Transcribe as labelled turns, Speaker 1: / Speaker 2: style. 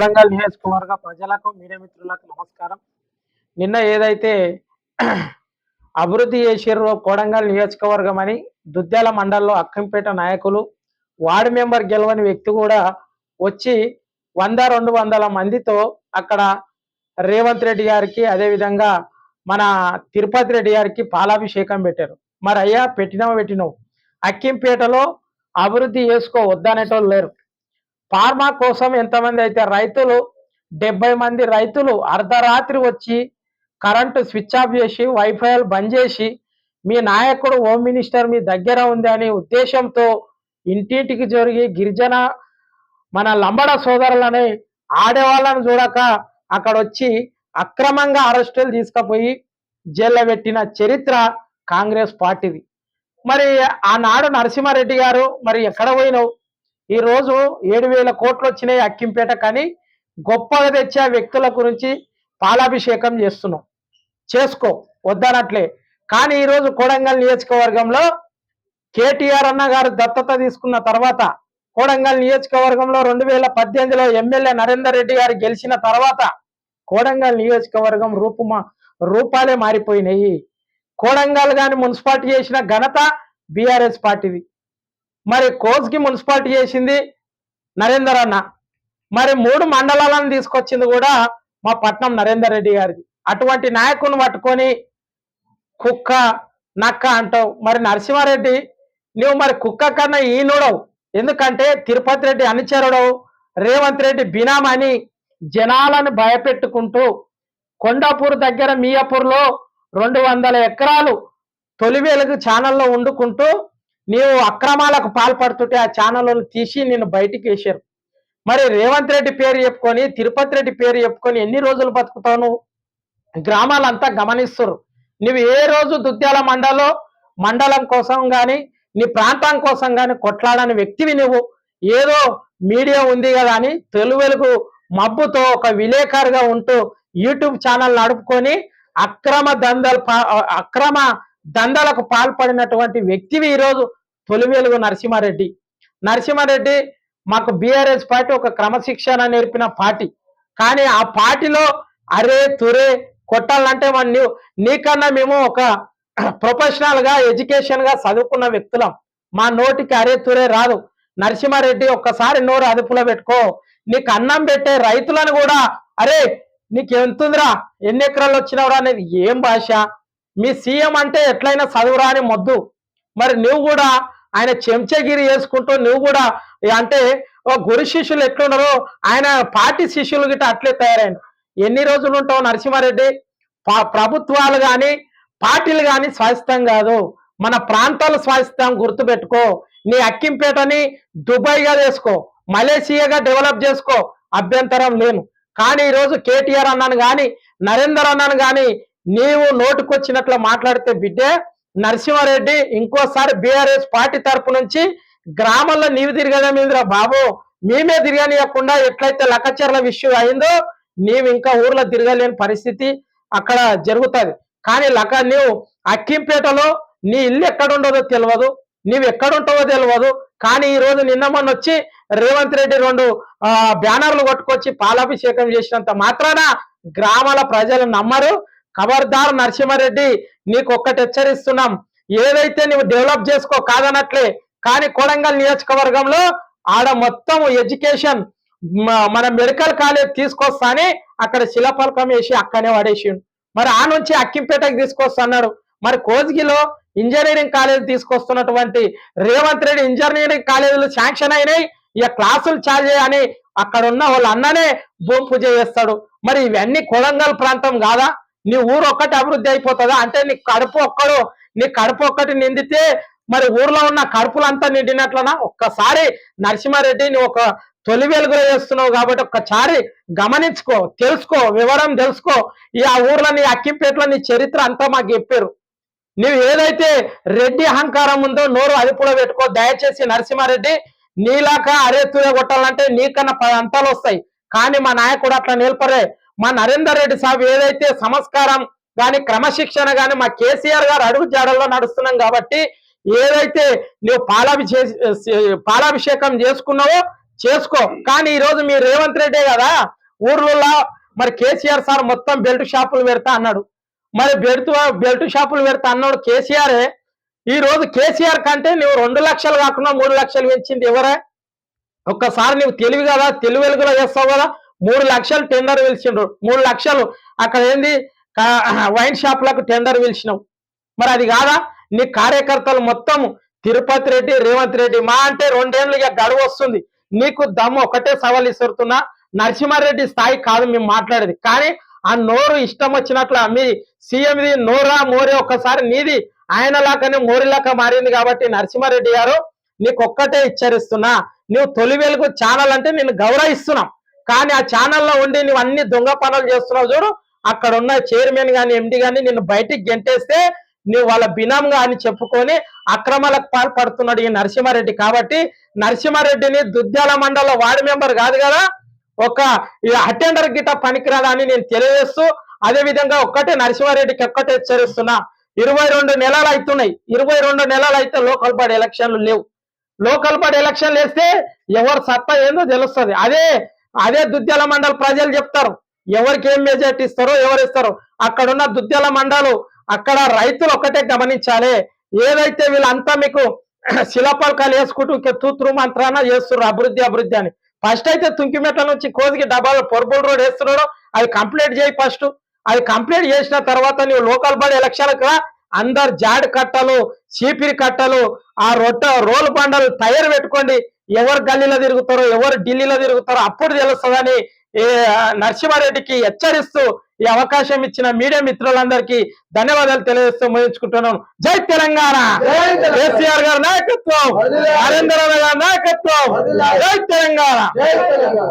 Speaker 1: కొడంగల్ నియోజకవర్గ ప్రజలకు మీడియా మిత్రులకు నమస్కారం. నిన్న ఏదైతే అభివృద్ధి చేసిర్రో కొడంగల్ నియోజకవర్గం అని దుద్యాల మండలంలో అక్కంపేట నాయకులు వార్డు మెంబర్ గెలవని వ్యక్తి కూడా వచ్చి వంద రెండు వందల మందితో అక్కడ రేవంత్ రెడ్డి గారికి అదేవిధంగా మన తిరుపతి రెడ్డి గారికి పాలాభిషేకం పెట్టారు. మరి అయ్యా పెట్టినావు పెట్టినావు? అక్కింపేటలో అభివృద్ధి చేసుకోవద్దనేటోళ్ళు లేరు. ఫార్మా కోసం ఎంతమంది అయితే రైతులు డెబ్బై మంది రైతులు అర్ధరాత్రి వచ్చి కరెంటు స్విచ్ ఆఫ్ చేసి వైఫైలు బంద్ చేసి మీ నాయకుడు హోమ్ మినిస్టర్ మీ దగ్గర ఉంది అనే ఉద్దేశంతో ఇంటింటికి జరిగి గిరిజన మన లంబడ సోదరులని ఆడేవాళ్ళని చూడక అక్కడ వచ్చి అక్రమంగా అరెస్టులు తీసుకుపోయి జైల్లో పెట్టిన చరిత్ర కాంగ్రెస్ పార్టీది. మరి ఆనాడు నరసింహారెడ్డి గారు మరి ఎక్కడ పోయినావు? ఈరోజు ఏడు వేల కోట్లు వచ్చినాయి అక్కింపేట కానీ గొప్పగా తెచ్చే వ్యక్తుల గురించి పాలాభిషేకం చేస్తున్నాం. చేసుకో వద్దనట్లే. కానీ ఈరోజు కొడంగల్ నియోజకవర్గంలో కేటీఆర్ అన్న గారు దత్తత తీసుకున్న తర్వాత కోడంగల్ నియోజకవర్గంలో రెండు వేల పద్దెనిమిదిలో ఎమ్మెల్యే నరేందర్ రెడ్డి గారు గెలిచిన తర్వాత కోడంగల్ నియోజకవర్గం రూపుమా రూపాలే మారిపోయినాయి. కోడంగల్ గాని మున్సిపాలిటీ చేసిన ఘనత బీఆర్ఎస్ పార్టీది. మరి కోస్కి మున్సిపాలిటీ చేసింది నరేందర్ అన్న. మరి మూడు మండలాలను తీసుకొచ్చింది కూడా మా పట్నం నరేందర్ రెడ్డి గారిది. అటువంటి నాయకుని పట్టుకొని కుక్క నక్క అంటావు. మరి నరసింహారెడ్డి నువ్వు మరి కుక్క కన్నా ఈనుడవు. ఎందుకంటే తిరుపతి రెడ్డి అనుచరుడవు రేవంత్ రెడ్డి బినామని జనాలను భయపెట్టుకుంటూ కొండాపూర్ దగ్గర మియాపూర్లో రెండు వందల ఎకరాలు తొలి వెలుగు ఛానల్లో వండుకుంటూ నీవు అక్రమాలకు పాల్పడుతుంటే ఆ ఛానళ్ళను తీసి నిన్ను బయటికి వేశారు. మరి రేవంత్ రెడ్డి పేరు చెప్పుకొని తిరుపతి రెడ్డి పేరు చెప్పుకొని ఎన్ని రోజులు బతుకుతావు నువ్వు? గ్రామాలంతా గమనిస్తారు నువ్వు ఏ రోజు దుద్యాల మండలో మండలం కోసం కానీ నీ ప్రాంతం కోసం కానీ కొట్లాడని వ్యక్తివి నువ్వు. ఏదో మీడియా ఉంది కదా అని తెలుగు మబ్బుతో ఒక విలేకరుగా ఉంటూ యూట్యూబ్ ఛానల్ నడుపుకొని అక్రమ దందలు అక్రమ దందాలకు పాల్పడినటువంటి వ్యక్తివి ఈరోజు తొలి వెలుగు నరసింహారెడ్డి. నరసింహారెడ్డి మాకు బీఆర్ఎస్ పార్టీ ఒక క్రమశిక్షణ నేర్పిన పార్టీ. కానీ ఆ పార్టీలో అరే తురే కొట్టాలంటే మన నీకన్నా మేము ఒక ప్రొఫెషనల్గా ఎడ్యుకేషన్గా చదువుకున్న వ్యక్తులం. మా నోటికి అరే తురే రాదు. నరసింహారెడ్డి ఒక్కసారి నోరు అదుపులో పెట్టుకో. నీకు అన్నం పెట్టే రైతులను కూడా అరే నీకు ఎంతుందిరా ఎన్ని ఎకరాలు వచ్చినవరా అనేది ఏం భాష? మీ సీఎం అంటే ఎట్లయినా చదువురా అని మొద్దు. మరి నువ్వు కూడా ఆయన చెంచగిరి చేసుకుంటూ నువ్వు కూడా అంటే ఓ గురు శిష్యులు ఎట్లున్నారో ఆయన పార్టీ శిష్యులు గిట్ట అట్లే తయారైన. ఎన్ని రోజులు ఉంటావు నరసింహారెడ్డి? ప్రభుత్వాలు కానీ పార్టీలు కానీ స్వాస్థ్యం కాదు. మన ప్రాంతాలు స్వాస్థ్యం గుర్తుపెట్టుకో. నీ అక్కింపేటని దుబాయ్గా చేసుకో మలేషియాగా డెవలప్ చేసుకో. అభ్యంతరం లేను. కానీ ఈరోజు కేటీఆర్ అన్నాను కానీ నరేందర్ అన్నాను కానీ నీవు నోటుకొచ్చినట్లు మాట్లాడితే బిడ్డే నరసింహారెడ్డి ఇంకోసారి బీఆర్ఎస్ పార్టీ తరపు నుంచి గ్రామంలో నీవు తిరగడం బాబు? మేమే తిరగనియకుండా ఎట్లయితే లక్కచెర్ల విషయం అయిందో నీవు ఇంకా ఊర్లో తిరగలేని పరిస్థితి అక్కడ జరుగుతుంది. కానీ లక నీవు అక్కింపేటలో నీ ఇల్లు ఎక్కడుండదో తెలియదు నీవు ఎక్కడుంటావో తెలియదు కానీ ఈ రోజు నిన్న మొన్న వచ్చి రేవంత్ రెడ్డి రెండు ఆ, బ్యానర్లు కొట్టుకొచ్చి పాలాభిషేకం చేసినంత మాత్రాన గ్రామాల ప్రజలు నమ్మరు. ఖబర్దార్ నరసింహారెడ్డి నీకు ఒక్కటి హెచ్చరిస్తున్నాం. ఏదైతే నువ్వు డెవలప్ చేసుకో కాదనట్లే కానీ కొడంగల్ నియోజకవర్గంలో ఆడ మొత్తం ఎడ్యుకేషన్ మన మెడికల్ కాలేజ్ తీసుకొస్తాని అక్కడ శిలపలకం వేసి అక్కనే పడేసిండు మరి ఆ నుంచి అక్కింపేటకి తీసుకొస్తున్నాడు మరి కోజ్గిలో ఇంజనీరింగ్ కాలేజ్ తీసుకొస్తున్నటువంటి రేవంత్ రెడ్డి ఇంజనీరింగ్ కాలేజీలు శాంక్షన్ అయినాయి. ఇక క్లాసులు చార్జ్ అని అక్కడ ఉన్న వాళ్ళ అన్ననే భూమి పూజ చేస్తాడు మరి ఇవన్నీ కొడంగల్ ప్రాంతం కాదా? నీ ఊరు ఒక్కటి అభివృద్ధి అయిపోతుందా? అంటే నీ కడుపు ఒక్కడు నీ కడుపు ఒక్కటి నిండితే మరి ఊర్లో ఉన్న కడుపులంతా నిండినట్లనా? ఒక్కసారి నరసింహారెడ్డి నువ్వు ఒక తొలి వెలుగులో చేస్తున్నావు కాబట్టి ఒక్కసారి గమనించుకో తెలుసుకో వివరం తెలుసుకో. ఈ ఆ ఊర్లో నీ అక్కింపేటలో నీ చరిత్ర అంతా మాకు చెప్పారు. నువ్వు ఏదైతే రెడ్డి అహంకారం ఉందో నోరు అదుపులో పెట్టుకో. దయచేసి నరసింహారెడ్డి నీలాక అరే తూరే కొట్టాలంటే నీకన్నా పది అంతాలు వస్తాయి. కానీ మా నాయకుడు అట్లా నిలపరే మా నరేందర్ రెడ్డి సాబ్ ఏదైతే సంస్కారం కానీ క్రమశిక్షణ కానీ మా కేసీఆర్ గారు అడుగు జాడల్లో నడుస్తున్నాం కాబట్టి ఏదైతే నువ్వు పాలాభిషే పాలాభిషేకం చేసుకున్నావో చేసుకో. కానీ ఈరోజు మీ రేవంత్ రెడ్డే కదా ఊర్లలో మరి కేసీఆర్ సార్ మొత్తం బెల్ట్ షాపులు పెడతా అన్నాడు. మరి బెల్ట్ బెల్ట్ షాపులు పెడతా అన్నాడు కేసీఆరే. ఈ రోజు కేసీఆర్ కంటే నువ్వు రెండు లక్షలు కాకుండా మూడు లక్షలు పెంచింది ఎవరే? ఒక్కసారి నువ్వు తెలివి కదా తెలివి వెలుగులో చేస్తావు కదా మూడు లక్షలు టెండర్ పిలిచిండ్రు. మూడు లక్షలు అక్కడ ఏంది? వైన్ షాప్లకు టెండర్ పిలిచినావు మరి అది కాదా? నీ కార్యకర్తలు మొత్తం తిరుపతి రెడ్డి రేవంత్ రెడ్డి మా అంటే రెండేళ్ళు ఇక గడువు వస్తుంది. నీకు దమ్ము ఒకటే సవాల్ ఇస్తున్నా నరసింహారెడ్డి స్థాయి కాదు మేము మాట్లాడేది. కానీ ఆ నోరు ఇష్టం వచ్చినట్లు మీ సీఎంది నోరా మోరే ఒక్కసారి నీది ఆయన లాగానే మోరిలాగా మారింది కాబట్టి నరసింహారెడ్డి గారు నీకు ఒక్కటే హెచ్చరిస్తున్నా. నువ్వు తొలి వెలుగు ఛానల్ అంటే నేను గౌరవిస్తున్నాం. కానీ ఆ ఛానల్లో ఉండి నువ్వు అన్ని దొంగ పనులు చేస్తున్నావు చూడు. అక్కడ ఉన్న చైర్మన్ గాని ఎండి గాని నిన్ను బయటికి గెంటేస్తే నువ్వు వాళ్ళ బినాంగా అని చెప్పుకొని అక్రమాలకు పాల్పడుతున్నాడు ఈ నరసింహారెడ్డి. కాబట్టి నరసింహారెడ్డిని దుద్యాల మండల వార్డు మెంబర్ కాదు కదా ఒక ఈ అటెండర్ గిట పనికిరాదని అని నేను తెలియజేస్తూ అదే విధంగా ఒక్కటే నరసింహారెడ్డికి ఒక్కటే హెచ్చరిస్తున్నా. ఇరవై రెండు నెలలు అవుతున్నాయి ఇరవై రెండు నెలలు అయితే లోకల్ బాడీ ఎలక్షన్లు లేవు. లోకల్ బాడీ ఎలక్షన్లు వేస్తే ఎవరు సత్తా ఏందో తెలుస్తుంది. అదే అదే దుద్యాల మండల ప్రజలు చెప్తారు. ఎవరికి ఏం మెజార్టీ ఇస్తారో ఎవరు ఇస్తారో. అక్కడ ఉన్న దుద్యాల మండలు అక్కడ రైతులు ఒకటే గమనించాలి. ఏదైతే వీళ్ళంతా మీకు శిలపలకాలు వేసుకుంటూ ఇక తూత్రు మంత్రాన చేస్తున్నారు అభివృద్ధి అభివృద్ధి అని. ఫస్ట్ అయితే తుంకిమెట్ల నుంచి కోదికి డబ్బాలు పొరబుల్ రోడ్ వేస్తున్నాడు. అది కంప్లీట్ చేయి ఫస్ట్. అది కంప్లీట్ చేసిన తర్వాత నువ్వు లోకల్ బాడీ ఎలక్షన్లకు అందరు జాడి కట్టలు చీపిరి కట్టలు ఆ రొట్ట రోల్ బండలు తయారు పెట్టుకోండి. ఎవరు గల్లీలో తిరుగుతారో ఎవరు ఢిల్లీలో తిరుగుతారో అప్పుడు తెలుస్తుందని నరసింహారెడ్డికి హెచ్చరిస్తూ ఈ అవకాశం ఇచ్చిన మీడియా మిత్రులందరికీ ధన్యవాదాలు తెలియజేస్తూ ముగించుకుంటున్నాను జై తెలంగాణ. కేసీఆర్ గారి నాయకత్వం. నరేంద్ర గారి నాయకత్వం
Speaker 2: వదిలే.
Speaker 1: జై తెలంగాణ
Speaker 2: జై తెలంగాణ